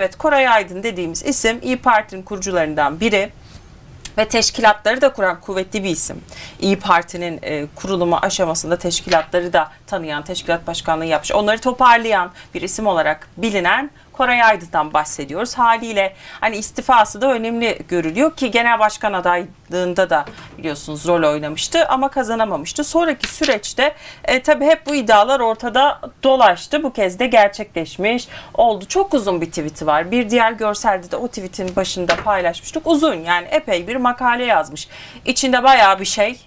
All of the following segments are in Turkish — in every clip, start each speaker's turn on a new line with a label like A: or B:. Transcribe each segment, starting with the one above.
A: Evet Koray Aydın dediğimiz isim İyi Parti'nin kurucularından biri ve teşkilatları da kuran kuvvetli bir isim. İyi Parti'nin e, kurulumu aşamasında teşkilatları da tanıyan, teşkilat başkanlığı yapmış, onları toparlayan bir isim olarak bilinen Koray Aydın'dan bahsediyoruz. Haliyle hani istifası da önemli görülüyor ki genel başkan adaylığında da biliyorsunuz rol oynamıştı ama kazanamamıştı. Sonraki süreçte e, tabii hep bu iddialar ortada dolaştı. Bu kez de gerçekleşmiş oldu. Çok uzun bir tweet'i var. Bir diğer görselde de o tweet'in başında paylaşmıştık. Uzun yani epey bir makale yazmış. İçinde bayağı bir şey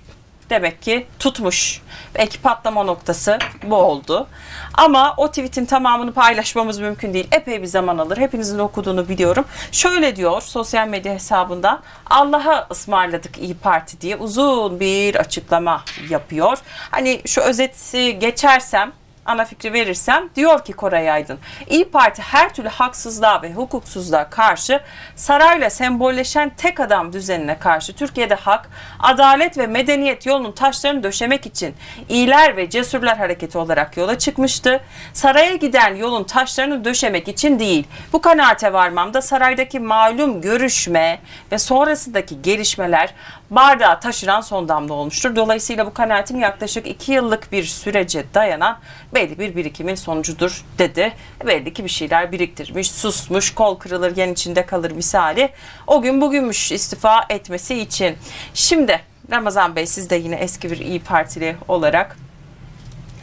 A: demek ki tutmuş. Belki patlama noktası bu oldu. Ama o tweetin tamamını paylaşmamız mümkün değil. Epey bir zaman alır. Hepinizin okuduğunu biliyorum. Şöyle diyor sosyal medya hesabından Allah'a ısmarladık İyi Parti diye uzun bir açıklama yapıyor. Hani şu özeti geçersem ana fikri verirsem diyor ki Koray Aydın İyi Parti her türlü haksızlığa ve hukuksuzluğa karşı sarayla sembolleşen tek adam düzenine karşı Türkiye'de hak, adalet ve medeniyet yolunun taşlarını döşemek için iyiler ve cesurlar hareketi olarak yola çıkmıştı. Saraya giden yolun taşlarını döşemek için değil. Bu kanaate varmamda saraydaki malum görüşme ve sonrasındaki gelişmeler bardağı taşıran son damla olmuştur. Dolayısıyla bu kanaatim yaklaşık iki yıllık bir sürece dayanan belli bir birikimin sonucudur dedi. Belli ki bir şeyler biriktirmiş, susmuş, kol kırılır, yen içinde kalır misali. O gün bugünmüş istifa etmesi için. Şimdi Ramazan Bey siz de yine eski bir İyi Partili olarak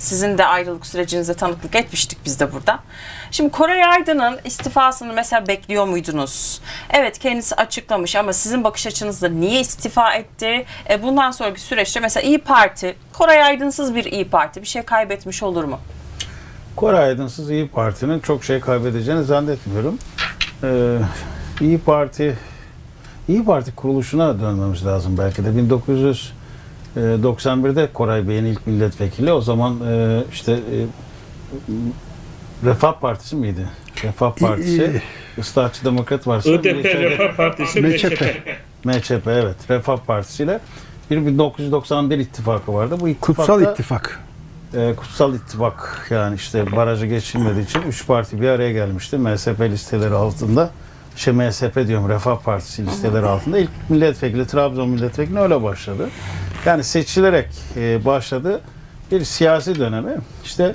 A: sizin de ayrılık sürecinize tanıklık etmiştik biz de burada. Şimdi Koray Aydın'ın istifasını mesela bekliyor muydunuz? Evet kendisi açıklamış ama sizin bakış açınızda niye istifa etti? E, bundan sonraki süreçte mesela İyi Parti, Koray Aydın'sız bir İyi Parti bir şey kaybetmiş olur mu?
B: Koray Aydınsız İyi Parti'nin çok şey kaybedeceğini zannetmiyorum. Ee, İyi Parti İyi Parti kuruluşuna dönmemiz lazım belki de. 1991'de Koray Bey'in ilk milletvekili. O zaman e, işte e, Refah Partisi miydi? Refah Partisi, Islahatçı Demokrat Partisi.
C: IDP Refah Partisi
D: MÇP.
C: MÇP.
B: MÇP evet. Refah Partisi ile bir 1991 ittifakı vardı. Bu ittifakta
D: Kutsal ittifak.
B: e, kutsal ittifak yani işte barajı geçilmediği için üç parti bir araya gelmişti. MSP listeleri altında. Şey MSP diyorum Refah Partisi listeleri altında. ilk milletvekili Trabzon milletvekili öyle başladı. Yani seçilerek e, başladı bir siyasi dönemi. İşte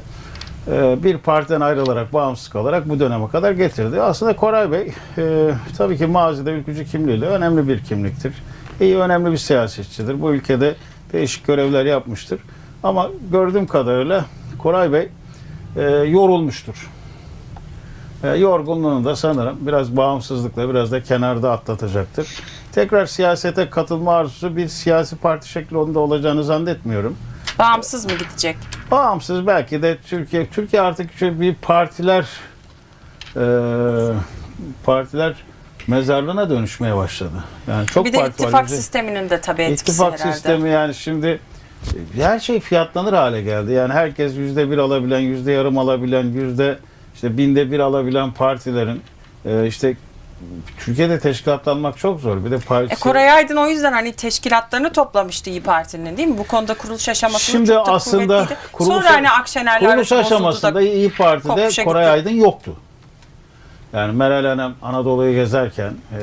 B: e, bir partiden ayrılarak, bağımsız kalarak bu döneme kadar getirdi. Aslında Koray Bey e, tabii ki mazide ülkücü kimliğiyle önemli bir kimliktir. İyi önemli bir siyasetçidir. Bu ülkede değişik görevler yapmıştır. Ama gördüğüm kadarıyla Koray Bey e, yorulmuştur. E, yorgunluğunu da sanırım biraz bağımsızlıkla biraz da kenarda atlatacaktır. Tekrar siyasete katılma arzusu bir siyasi parti şeklinde olacağını zannetmiyorum.
A: Bağımsız mı gidecek?
B: Bağımsız belki de Türkiye Türkiye artık şu bir partiler e, partiler mezarlığına dönüşmeye başladı. Yani çok
A: bir de
B: var.
A: ittifak
B: Yüzde-
A: sisteminin de tabii etkisi
B: İttifak
A: herhalde.
B: sistemi yani şimdi e, her şey fiyatlanır hale geldi. Yani herkes yüzde bir alabilen, yüzde yarım alabilen, yüzde işte binde bir alabilen partilerin e, işte Türkiye'de teşkilatlanmak çok zor. Bir de parti
A: E, Koray Aydın o yüzden hani teşkilatlarını toplamıştı İyi Parti'nin değil mi? Bu konuda kuruluş aşamasında
B: Şimdi
A: çok da
B: aslında
A: kuvvetliydi.
B: kuruluş-
A: Sonra hani Akşenerler
B: Kuruluş
A: bozuldu da
B: aşamasında İyi Parti'de Koray
A: gitti.
B: Aydın yoktu. Yani Meral Hanım Anadolu'yu gezerken eee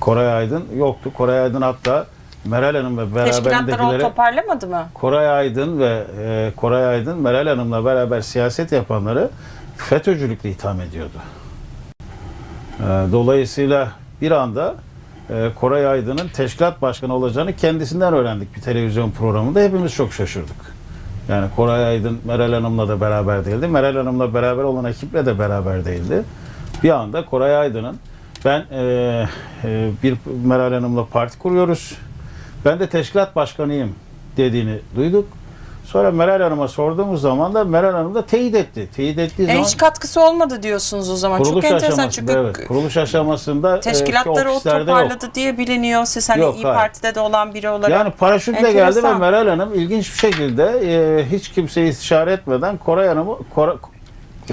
B: Koray Aydın yoktu. Koray Aydın hatta Meral Hanım ve
A: Teşkilatlar onu toparlamadı mı?
B: Koray Aydın ve eee, Koray Aydın Meral Hanım'la beraber siyaset yapanları FETÖ'cülükle itham ediyordu. Eee, dolayısıyla bir anda eee, Koray Aydın'ın teşkilat başkanı olacağını kendisinden öğrendik bir televizyon programında. Hepimiz çok şaşırdık. Yani Koray Aydın Meral Hanım'la da beraber değildi. Meral Hanım'la beraber olan ekiple de beraber değildi. Bir anda Koray Aydın'ın ben eee, eee, bir Meral Hanım'la parti kuruyoruz. Ben de teşkilat başkanıyım dediğini duyduk. Sonra Meral Hanım'a sorduğumuz zaman da Meral Hanım da teyit etti. Teyit ettiği
A: E,
B: zaman
A: hiç katkısı olmadı diyorsunuz o zaman. Çok
B: kuruluş
A: enteresan
B: aşamasında
A: çünkü
B: evet, kuruluş aşamasında e,
A: teşkilatları
B: ki
A: o
B: ofislerde yok.
A: toparladı diye biliniyor. Siz hani
B: Yok,
A: İyi
B: hayır.
A: Parti'de de olan biri olarak.
B: Yani paraşütle geldi ve
A: Enteresan.
B: Meral Hanım ilginç bir şekilde e, hiç kimseyi istişare etmeden Koray Hanım'ı Kora-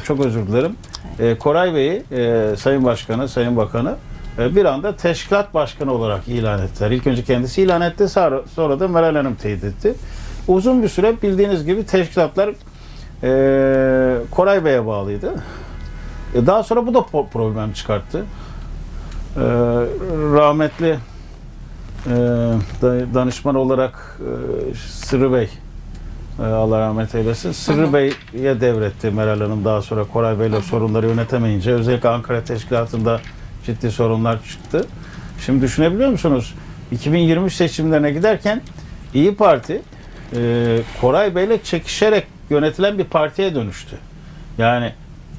B: çok özür dilerim. E, Koray Bey'i e, Sayın Başkanı, Sayın Bakanı bir anda teşkilat başkanı olarak ilan ettiler. İlk önce kendisi ilan etti, sonra, sonra da Meral Hanım teyit etti. Uzun bir süre bildiğiniz gibi teşkilatlar e, Koray Bey'e bağlıydı. E, daha sonra bu da problem çıkarttı. E, rahmetli e, da- danışman olarak e, Sırrı Bey Allah rahmet eylesin. Sırrı Bey'e devretti Meral Hanım daha sonra Koray Bey'le sorunları yönetemeyince özellikle Ankara Teşkilatı'nda ciddi sorunlar çıktı. Şimdi düşünebiliyor musunuz? 2023 seçimlerine giderken İyi Parti e, Koray Bey'le çekişerek yönetilen bir partiye dönüştü. Yani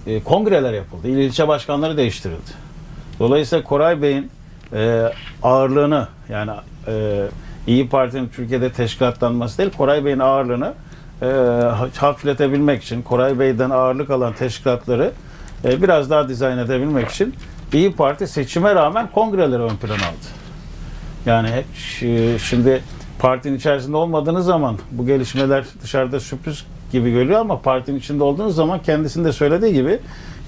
B: e, kongreler yapıldı. İl ilçe başkanları değiştirildi. Dolayısıyla Koray Bey'in e, ağırlığını yani e, İyi Parti'nin Türkiye'de teşkilatlanması değil, Koray Bey'in ağırlığını e, hafifletebilmek için, Koray Bey'den ağırlık alan teşkilatları e, biraz daha dizayn edebilmek için İyi Parti seçime rağmen kongreleri ön plana aldı. Yani hep şi- şimdi partinin içerisinde olmadığınız zaman bu gelişmeler dışarıda sürpriz gibi geliyor ama partinin içinde olduğunuz zaman kendisinin de söylediği gibi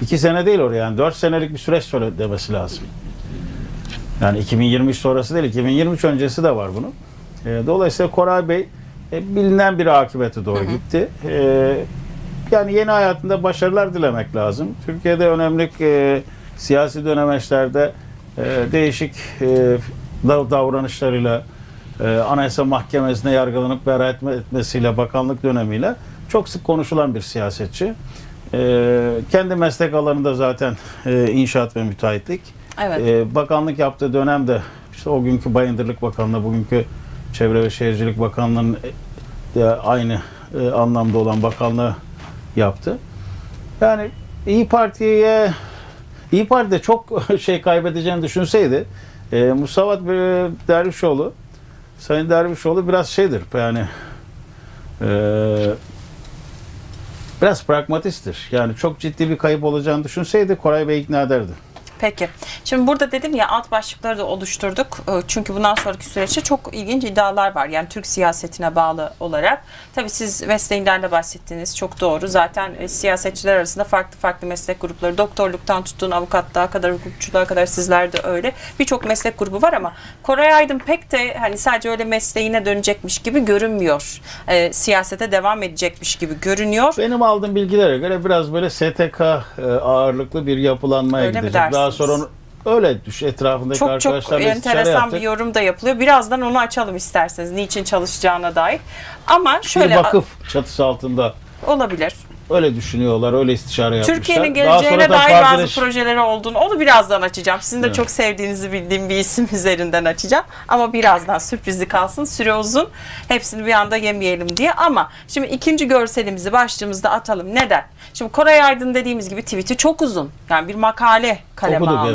B: iki sene değil oraya yani dört senelik bir süreç söyle demesi lazım. Yani 2023 sonrası değil 2023 öncesi de var bunun. E, dolayısıyla Koray Bey e, bilinen bir akıbete doğru gitti. E, yani yeni hayatında başarılar dilemek lazım. Türkiye'de önemli e, siyasi dönemeçlerde e, değişik e, dav- davranışlarıyla e, Anayasa Mahkemesi'ne yargılanıp beraat etme- etmesiyle, bakanlık dönemiyle çok sık konuşulan bir siyasetçi. E, kendi meslek alanında zaten e, inşaat ve müteahhitlik.
A: Evet.
B: E, bakanlık yaptığı dönemde işte o günkü Bayındırlık Bakanlığı, bugünkü Çevre ve Şehircilik Bakanlığı'nın e, aynı e, anlamda olan bakanlığı yaptı. Yani İyi Parti'ye İyi Parti çok şey kaybedeceğini düşünseydi e, Mustafa e, Dervişoğlu Sayın Dervişoğlu biraz şeydir yani e, biraz pragmatisttir. Yani çok ciddi bir kayıp olacağını düşünseydi Koray Bey ikna ederdi.
A: Peki. Şimdi burada dedim ya alt başlıkları da oluşturduk. Ee, Çünkü bundan sonraki süreçte çok ilginç iddialar var. Yani Türk siyasetine bağlı olarak. Tabii siz mesleğinden de bahsettiniz. Çok doğru. Zaten e, siyasetçiler arasında farklı farklı meslek grupları. Doktorluktan tuttuğun avukatlığa kadar, hukukçuluğa kadar sizler de öyle. Birçok meslek grubu var ama Koray Aydın pek de hani sadece öyle mesleğine dönecekmiş gibi görünmüyor. Ee, siyasete devam edecekmiş gibi görünüyor.
B: Benim aldığım bilgilere göre biraz böyle STK e, ağırlıklı bir yapılanmaya
A: Öyle
B: gidecek. Daha
A: dersiniz?
B: sonra onu- öyle düş etrafındaki
A: Çok çok
B: arkadaşlarla istişare
A: enteresan
B: yaptık.
A: bir yorum da yapılıyor. Birazdan onu açalım isterseniz niçin çalışacağına dair. Ama şöyle
B: bir vakıf çatısı altında
A: olabilir.
B: Öyle düşünüyorlar, öyle istişare yapmışlar.
A: Türkiye'nin geleceğine
B: sonradan
A: dair bazı
B: partileş-
A: projeleri olduğunu onu birazdan açacağım. Sizin de
B: Evet.
A: çok sevdiğinizi bildiğim bir isim üzerinden açacağım. Ama birazdan sürprizi kalsın. Süre uzun. Hepsini bir anda yemeyelim diye. Ama şimdi ikinci görselimizi başlığımızda atalım. Neden? Şimdi Koray Aydın dediğimiz gibi tweet'i çok uzun. Yani bir makale kaleme aldı.